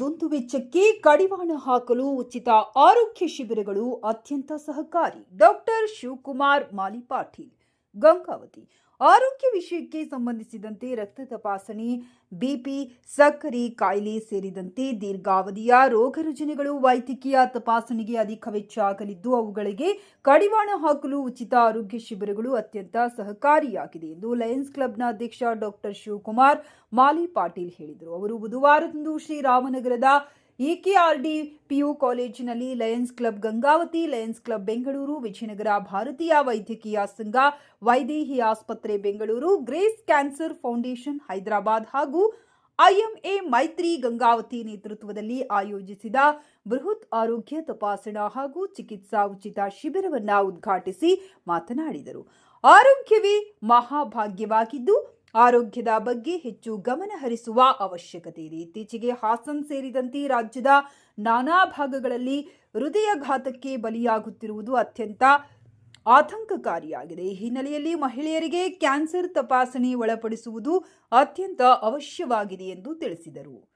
ದುಂದು ವೆಚ್ಚಕ್ಕೆ ಕಡಿವಾಣ ಹಾಕಲು ಉಚಿತ ಆರೋಗ್ಯ ಶಿಬಿರಗಳು ಅತ್ಯಂತ ಸಹಕಾರಿ. ಡಾಕ್ಟರ್ ಶಿವಕುಮಾರ್ ಮಾಲಿಪಾಟೀಲ್ ಗಂಗಾವತಿ. ಆರೋಗ್ಯ ವಿಷಯಕ್ಕೆ ಸಂಬಂಧಿಸಿದಂತೆ ರಕ್ತ ತಪಾಸಣೆ ಬಿಪಿ ಸಕ್ಕರೆ, ಕಾಯಿಲೆ ಸೇರಿದಂತೆ ದೀರ್ಘಾವಧಿಯ ರೋಗ ರುಜಿನಗಳು ವೈದ್ಯಕೀಯ ತಪಾಸಣೆಗೆ ಅಧಿಕ ವೆಚ್ಚ ಆಗಲಿದ್ದು, ಅವುಗಳಿಗೆ ಕಡಿವಾಣ ಹಾಕಲು ಉಚಿತ ಆರೋಗ್ಯ ಶಿಬಿರಗಳು ಅತ್ಯಂತ ಸಹಕಾರಿಯಾಗಿದೆ ಎಂದು ಲಯನ್ಸ್ ಕ್ಲಬ್ನ ಅಧ್ಯಕ್ಷ ಡಾಕ್ಟರ್ ಶಿವಕುಮಾರ್ ಮಾಲಿ ಪಾಟೀಲ್ ಹೇಳಿದರು. ಅವರು ಬುಧವಾರದಂದು ಶ್ರೀರಾಮನಗರದ ಇಕೆಆರ್ಡಿ ಪಿಯು ಕಾಲೇಜಿನಲ್ಲಿ Lions Club Gangavathi, Lions Club Bengaluru, Vijayanagara ಭಾರತೀಯ ವೈದ್ಯಕೀಯ ಸಂಘ, ವೈದೇಹಿ ಆಸ್ಪತ್ರೆ Bengaluru, Grace Cancer Foundation Hyderabad ಹಾಗೂ ಐಎಂಎ ಮೈತ್ರಿ ಗಂಗಾವತಿ ನೇತೃತ್ವದಲ್ಲಿ ಆಯೋಜಿಸಿದ ಬೃಹತ್ ಆರೋಗ್ಯ ತಪಾಸಣಾ ಹಾಗೂ ಚಿಕಿತ್ಸಾ ಉಚಿತ ಶಿಬಿರವನ್ನು ಉದ್ಘಾಟಿಸಿ ಮಾತನಾಡಿದರು. ಆರೋಗ್ಯವೇ ಮಹಾಭಾಗ್ಯವಾಗಿದ್ದು ಆರೋಗ್ಯದ ಬಗ್ಗೆ ಹೆಚ್ಚು ಗಮನ ಹರಿಸುವ ಅವಶ್ಯಕತೆ ಇದೆ. ಇತ್ತೀಚೆಗೆ ಹಾಸನ್ ಸೇರಿದಂತೆ ರಾಜ್ಯದ ನಾನಾ ಭಾಗಗಳಲ್ಲಿ ಹೃದಯಘಾತಕ್ಕೆ ಬಲಿಯಾಗುತ್ತಿರುವುದು ಅತ್ಯಂತ ಆತಂಕಕಾರಿಯಾಗಿದೆ. ಈ ಹಿನ್ನೆಲೆಯಲ್ಲಿ ಮಹಿಳೆಯರಿಗೆ ಕ್ಯಾನ್ಸರ್ ತಪಾಸಣೆ ಒಳಪಡಿಸುವುದು ಅತ್ಯಂತ ಅವಶ್ಯವಾಗಿದೆ ಎಂದು ತಿಳಿಸಿದರು.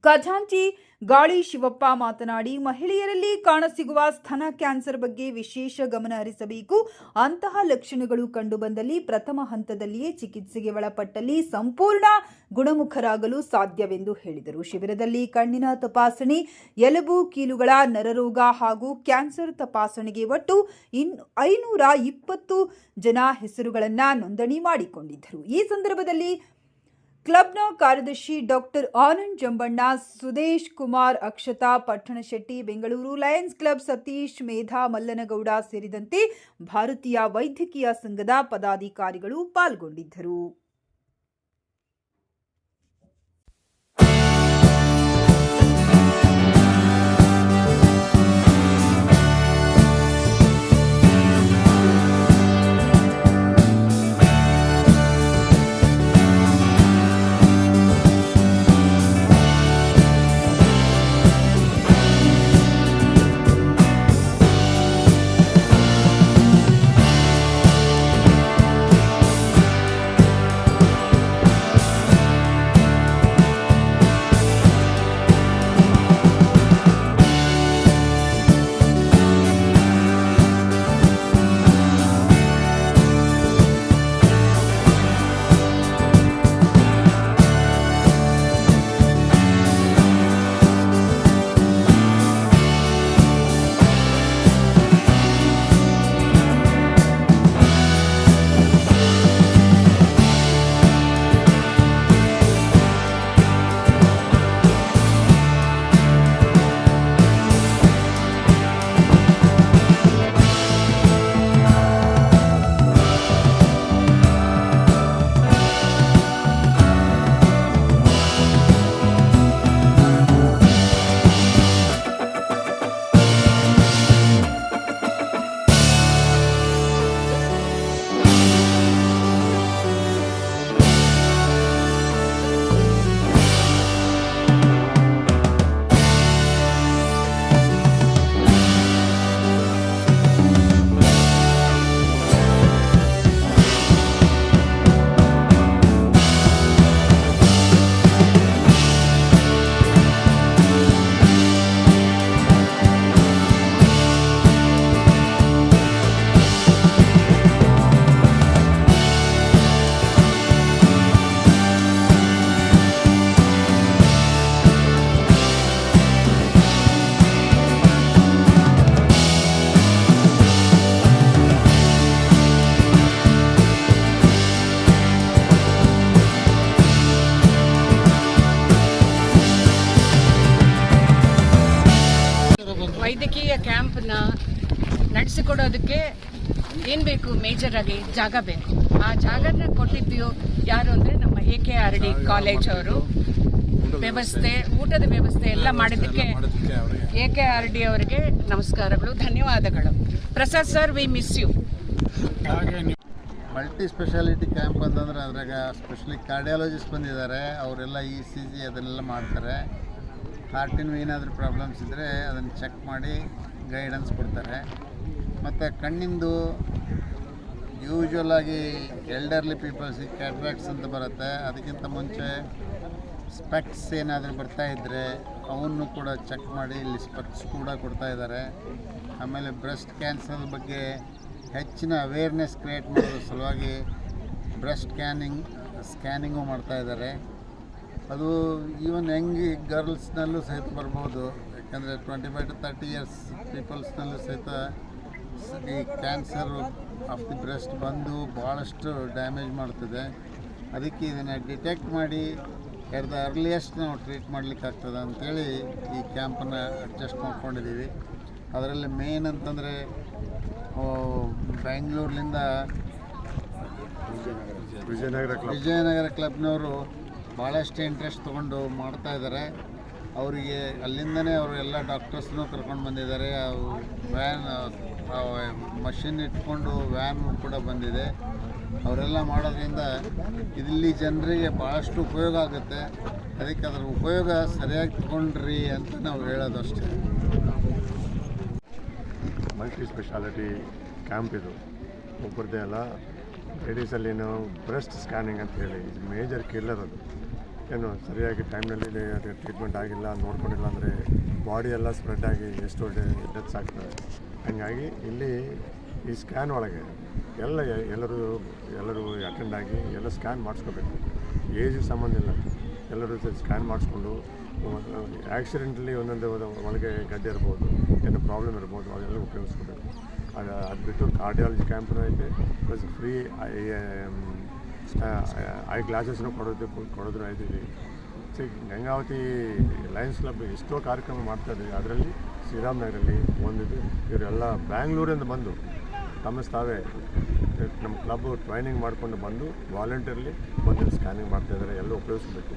ಖಜಾಂಚಿ ಗಾಳಿ ಶಿವಪ್ಪ ಮಾತನಾಡಿ, ಮಹಿಳೆಯರಲ್ಲಿ ಕಾಣಸಿಗುವ ಸ್ತನ ಕ್ಯಾನ್ಸರ್ ಬಗ್ಗೆ ವಿಶೇಷ ಗಮನ ಹರಿಸಬೇಕು. ಅಂತಹ ಲಕ್ಷಣಗಳು ಕಂಡುಬಂದಲ್ಲಿ ಪ್ರಥಮ ಹಂತದಲ್ಲಿಯೇ ಚಿಕಿತ್ಸೆಗೆ ಒಳಪಟ್ಟಲ್ಲಿ ಸಂಪೂರ್ಣ ಗುಣಮುಖರಾಗಲು ಸಾಧ್ಯವೆಂದು ಹೇಳಿದರು. ಶಿಬಿರದಲ್ಲಿ ಕಣ್ಣಿನ ತಪಾಸಣೆ, ಎಲುಬು ಕೀಲುಗಳ ನರರೋಗ ಹಾಗೂ ಕ್ಯಾನ್ಸರ್ ತಪಾಸಣೆಗೆ ಒಟ್ಟು ಇನ್ ಐನೂರ ಇಪ್ಪತ್ತು ಜನ ಹೆಸರುಗಳನ್ನು ನೋಂದಣಿ ಮಾಡಿಕೊಂಡಿದ್ದರು. ಈ ಸಂದರ್ಭದಲ್ಲಿ ಕ್ಲಬ್ನ ಕಾರ್ಯದರ್ಶಿ doctor Anand Jambanna, Sudesh Kumar, Akshata Pattanashetti Bengaluru Lions Club Satish, Medha, Mallanagouda ಸೇರಿದಂತೆ ಭಾರತೀಯ ವೈದ್ಯಕೀಯ ಸಂಘದ ಪದಾಧಿಕಾರಿಗಳು ಪಾಲ್ಗೊಂಡಿದ್ದರು. ನಡೆಸಿಕೊಡೋದಕ್ಕೆ ಏನು ಬೇಕು? ಮೇಜರ್ ಆಗಿ ಜಾಗ ಬೇಕು. ಆ ಜಾಗನ ಕೊಟ್ಟಿದ್ದು ಯಾರು ಅಂದರೆ ನಮ್ಮ A K R D college ಅವರು. ವ್ಯವಸ್ಥೆ. ಊಟದ ವ್ಯವಸ್ಥೆ ಎಲ್ಲ ಮಾಡಿದ್ದಕ್ಕೆ ಎ ಕೆ ಆರ್ ಡಿ ಅವರಿಗೆ ನಮಸ್ಕಾರಗಳು ಧನ್ಯವಾದಗಳು. Prasad sir we miss you multi speciality camp ಅಂತಂದ್ರೆ ಅದ್ರಾಗ ಸ್ಪೆಷಲಿ ಕಾರ್ಡಿಯಾಲಜಿಸ್ಟ್ ಬಂದಿದ್ದಾರೆ. ಅವರೆಲ್ಲ ಇ ಸಿ ಜಿ ಅದನ್ನೆಲ್ಲ ಮಾಡ್ತಾರೆ. ಹಾರ್ಟಿನ ಏನಾದರೂ ಪ್ರಾಬ್ಲಮ್ಸ್ ಇದ್ದರೆ ಅದನ್ನು ಚೆಕ್ ಮಾಡಿ ಗೈಡೆನ್ಸ್ ಕೊಡ್ತಾರೆ. ಮತ್ತು ಕಣ್ಣಿಂದು ಯೂಶ್ವಲ್ ಆಗಿ ಎಲ್ಡರ್ಲಿ ಪೀಪಲ್ಸಿಗೆ ಕ್ಯಾಟ್ರಾಕ್ಟ್ಸ್ ಅಂತ ಬರುತ್ತೆ. ಅದಕ್ಕಿಂತ ಮುಂಚೆ ಸ್ಪೆಕ್ಸ್ ಏನಾದರೂ ಬರ್ತಾ ಇದ್ದರೆ ಅವನ್ನು ಕೂಡ ಚೆಕ್ ಮಾಡಿ ಇಲ್ಲಿ ಸ್ಪೆಕ್ಸ್ ಕೂಡ ಕೊಡ್ತಾ ಇದ್ದಾರೆ. ಆಮೇಲೆ ಬ್ರೆಸ್ಟ್ ಕ್ಯಾನ್ಸರ್ ಬಗ್ಗೆ ಹೆಚ್ಚಿನ ಅವೇರ್ನೆಸ್ ಕ್ರಿಯೇಟ್ ಮಾಡೋ ಸಲುವಾಗಿ ಬ್ರೆಸ್ಟ್ ಸ್ಕ್ಯಾನಿಂಗ್ ಸ್ಕ್ಯಾನಿಂಗು ಮಾಡ್ತಾ ಇದ್ದಾರೆ. ಅದು ಈವನ್ ಯಂಗ್ ಗರ್ಲ್ಸ್ನಲ್ಲೂ ಸಹಿತ ಬರ್ಬೋದು. ಯಾಕಂದರೆ twenty five to thirty years ಪೀಪಲ್ಸ್ನಲ್ಲೂ ಸಹಿತ ಈ ಕ್ಯಾನ್ಸರ್ ಆಫ್ ದಿ ಬ್ರೆಸ್ಟ್ ಬಂದು ಭಾಳಷ್ಟು ಡ್ಯಾಮೇಜ್ ಮಾಡ್ತದೆ. ಅದಕ್ಕೆ ಇದನ್ನು ಡಿಟೆಕ್ಟ್ ಮಾಡಿ ಎಟ್ ದ ಅರ್ಲಿಯೆಸ್ಟ್ ನಾವು ಟ್ರೀಟ್ ಮಾಡ್ಲಿಕ್ಕೆ ಆಗ್ತದೆ ಅಂಥೇಳಿ ಈ ಕ್ಯಾಂಪನ್ನು ಅಡ್ಜಸ್ಟ್ ಮಾಡ್ಕೊಂಡಿದ್ದೀವಿ ಅದರಲ್ಲಿ ಮೇನ್ ಅಂತಂದರೆ ಬ್ಯಾಂಗ್ಳೂರ್ಲಿಂದ ವಿಜಯನಗರ ವಿಜಯನಗರ ಕ್ಲಬ್ನವರು ಭಾಳಷ್ಟು ಇಂಟ್ರೆಸ್ಟ್ ತೊಗೊಂಡು ಮಾಡ್ತಾ ಇದ್ದಾರೆ ಅವರಿಗೆ ಅಲ್ಲಿಂದನೇ ಅವರು ಎಲ್ಲ ಡಾಕ್ಟರ್ಸ್ನೂ ಕರ್ಕೊಂಡು ಬಂದಿದ್ದಾರೆ. ವ್ಯಾನ್ ಮಷಿನ್ ಇಟ್ಕೊಂಡು ವ್ಯಾನ್ ಕೂಡ ಬಂದಿದೆ. ಅವರೆಲ್ಲ ಮಾಡೋದ್ರಿಂದ ಇಲ್ಲಿ ಜನರಿಗೆ ಭಾಳಷ್ಟು ಉಪಯೋಗ ಆಗುತ್ತೆ. ಅದಕ್ಕೆ ಅದರ ಉಪಯೋಗ ಸರಿಯಾಗಿ ತಗೊಂಡ್ರಿ ಅಂತ ನಾವು ಹೇಳೋದು ಅಷ್ಟೇ. ಮಲ್ಟಿ ಸ್ಪೆಷಾಲಿಟಿ ಕ್ಯಾಂಪ್ ಇದು. ಒಬ್ಬರದೇ ಅಲ್ಲ ಲೇಡೀಸಲ್ಲಿನು ಬ್ರೆಸ್ಟ್ ಸ್ಕ್ಯಾನಿಂಗ್ ಅಂತ ಹೇಳಿ ಮೇಜರ್ ಕಿಲ್ಲರ್ ಅದು. ಏನು, ಸರಿಯಾಗಿ ಟೈಮ್ನಲ್ಲಿ ಟ್ರೀಟ್ಮೆಂಟ್ ಆಗಿಲ್ಲ, ನೋಡ್ಕೊಂಡಿಲ್ಲ ಅಂದರೆ ಬಾಡಿ ಎಲ್ಲ ಸ್ಪ್ರೆಡ್ ಆಗಿ ಎಷ್ಟೋ ಡೆತ್ಸ್ ಆಗ್ತವೆ ಹಾಗಾಗಿ ಇಲ್ಲಿ ಈ ಸ್ಕ್ಯಾನ್ ಒಳಗೆ ಎಲ್ಲ ಎಲ್ಲರೂ ಎಲ್ಲರೂ ಅಟೆಂಡ್ ಆಗಿ ಎಲ್ಲ ಸ್ಕ್ಯಾನ್ ಮಾಡಿಸ್ಕೋಬೇಕು. ಏಜ್ ಸಂಬಂಧ ಇಲ್ಲ. ಎಲ್ಲರೂ ಸ್ಕ್ಯಾನ್ ಮಾಡಿಸ್ಕೊಂಡು ಆ್ಯಕ್ಸಿಡೆಂಟಲ್ಲಿ ಒಂದೊಂದು ಒಳಗೆ ಗಡ್ಡೆ ಇರ್ಬೋದು ಏನೋ ಪ್ರಾಬ್ಲಮ್ ಇರ್ಬೋದು, ಅದೆಲ್ಲ ಉಪಯೋಗಿಸ್ಕೋಬೇಕು. ಅದು ಅದು ಬಿಟ್ಟು ಕಾರ್ಡಿಯಾಲಜಿ ಕ್ಯಾಂಪ್ನೂ ಐತೆ ಪ್ಲಸ್ ಫ್ರೀ ಐ ಐ ಗ್ಲಾಸಸ್ನು ಕೊಡೋದು, ಕೊಡೋದ್ರೂ ಐತಿದೆ ಸೊ ಗಂಗಾವತಿ ಲಯನ್ಸ್ ಕ್ಲಬ್ ಎಷ್ಟೋ ಕಾರ್ಯಕ್ರಮ ಮಾಡ್ತಾ ಇದ್ದೀವಿ ಅದರಲ್ಲಿ ಶ್ರೀರಾಮನಗರಲ್ಲಿ ಒಂದಿದೆ ಇವರೆಲ್ಲ ಬ್ಯಾಂಗ್ಳೂರಿಂದ ಬಂದು ತಮ್ಮ ತಾವೇ ನಮ್ಮ ಕ್ಲಬ್ ಟ್ರೈನಿಂಗ್ ಮಾಡಿಕೊಂಡು ಬಂದು ವಾಲಂಟಿಯರ್ಲಿ ಬಂದು ಸ್ಕ್ಯಾನಿಂಗ್ ಮಾಡ್ತಾ ಇದ್ದಾರೆ. ಎಲ್ಲ ಉಪಯೋಗಿಸ್ಬೇಕು.